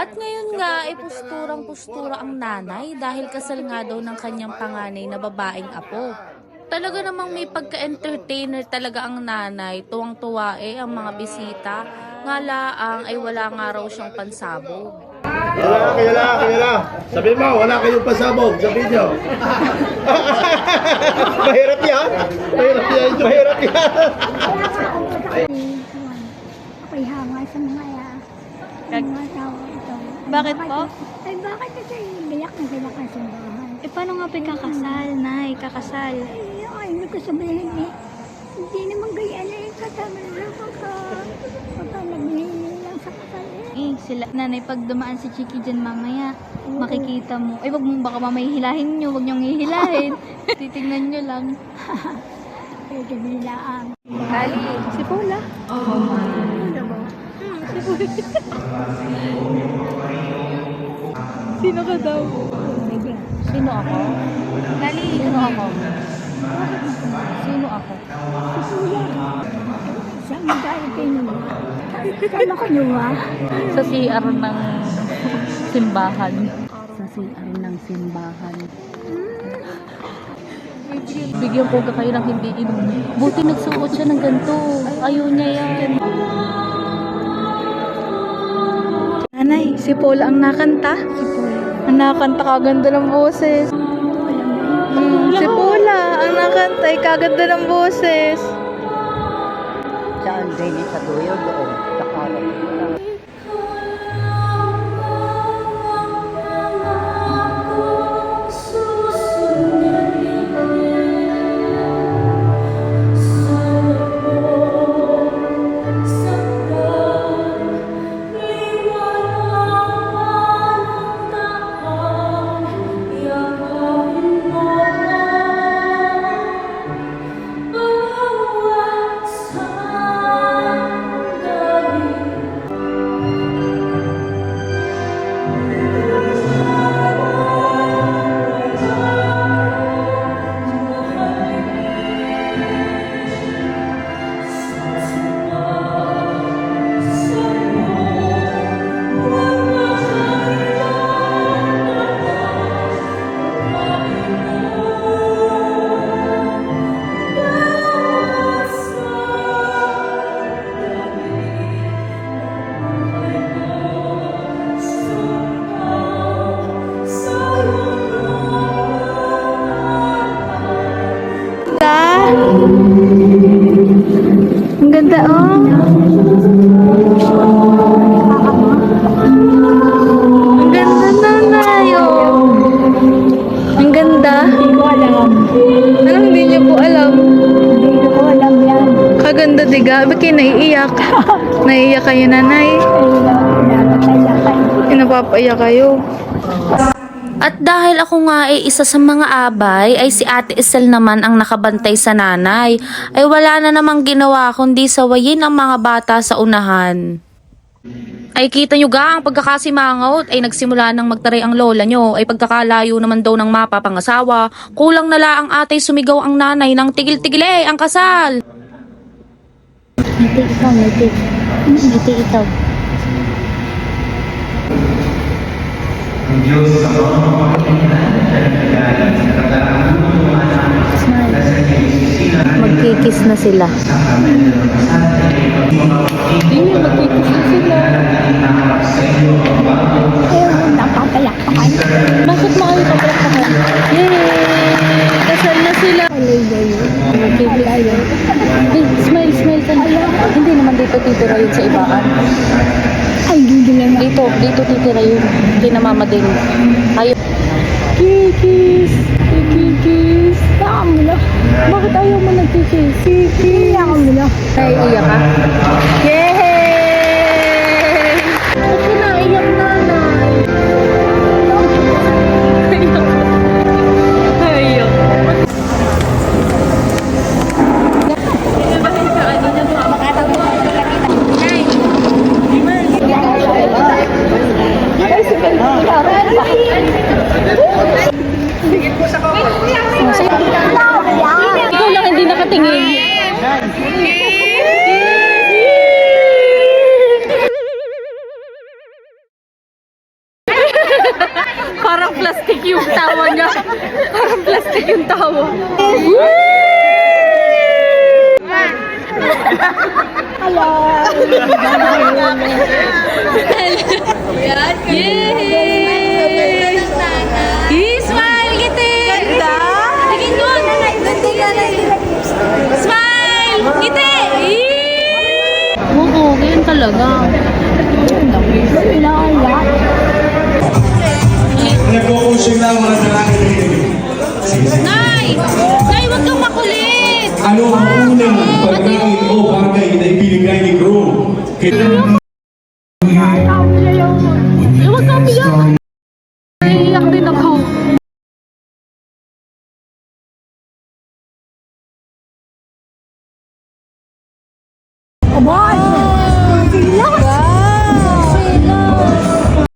At ngayon nga ay posturang-postura ang nanay dahil kasal nga daw ng kanyang panganay na babaeng apo. Talaga namang may pagka-entertainer talaga ang nanay, tuwang-tuwa eh ang mga bisita. Nga laang ay wala nga raw siyang pansabog. Kaya, kaya, kaya. Sabi mo, wala kayong pasabog sa video. Mahirap yan. Mahirap yan. Mahirap yan. Ako'y hanga sa mga ya. Sa mga tao ito. Ay, Bakit po? Ay, bakit ito biyak na biyak ang simbahan? Eh, paano nga pa kakasal, Nay? Kakasal. Ay, ay, hindi ko sabihin eh. Hindi naman gaya na yung kasama na pagka, pagka naghihingi lang sa kasal eh. Eh, sila, nanay, pag dumaan si Chiki dyan mamaya, makikita mo. Ay, wag mo baka mamaya hilahin nyo, wag nyong hihilahin. Titignan nyo lang. Ay, kabilaan. Ali, si Paula. Ano ba? Sino ka daw? Sino ako? Lali, Sino ako? Sino ako? Saan mo tayo pinuha? Saan ako nuha? Sa CR ng simbahan. Sa CR ng simbahan. Bigyan ko ka kayo ng hindi inom. Buti nagsuot siya ng ganito. Ayaw niya yan. Nanay, si Paula ang nakanta. Si Paul. Ang nakanta kaganda ng boses. Hmm, si Paula ang nakanta ay kaganda ng boses. Saan din sa duyo doon? Sa kanan. Ganda oh. Ang ganda nanay oh. Ang ganda. Hindi ko alam. Anong hindi niyo po alam? Hindi ko alam yan. Kaganda diga. Ba't kayo naiiyak? naiiyak kayo nanay? Inapapaiyak kayo. At dahil ako nga ay isa sa mga abay, ay si Ate Esel naman ang nakabantay sa nanay. Ay wala na namang ginawa kundi sawayin ang mga bata sa unahan. Ay kita nyo ga ang pagkakasimangot ay nagsimula nang magtaray ang lola nyo ay pagkakalayo naman daw ng mapapangasawa. Kulang nala ang atay sumigaw ang nanay ng tigil-tigil eh ang kasal. Ngiti ikaw, ngiti. Ngiti ikaw. Magkikis na sila. Ayaw, napapayak pa kayo. Bakit mo kayo kapalakpakan? Yay! Kasal na sila. Magkikis sila. Hey, smile, na. Hindi naman dito titira yun sa ibaan. Ay, hindi lang. Dito, dito titira yun. Kay na mama din. Ayaw. Kikis! Kikis! Saan mo lang? Bakit ayaw mo nagkikis? Kikis! Saan mo lang? Naiiyak ka? Yay! tingin? Parang plastic yung tawa niya. Parang plastic yung tawa. Hello. Hello. Yeah. Ngiti! Oo, ganyan talaga. Kailangan lahat. Nagpo-pushing lang mga lalaki Nay! Nay, huwag kang makulit! Ano ang unang ah, pagkain o bagay na ibinigay ni Gro? Kailangan why?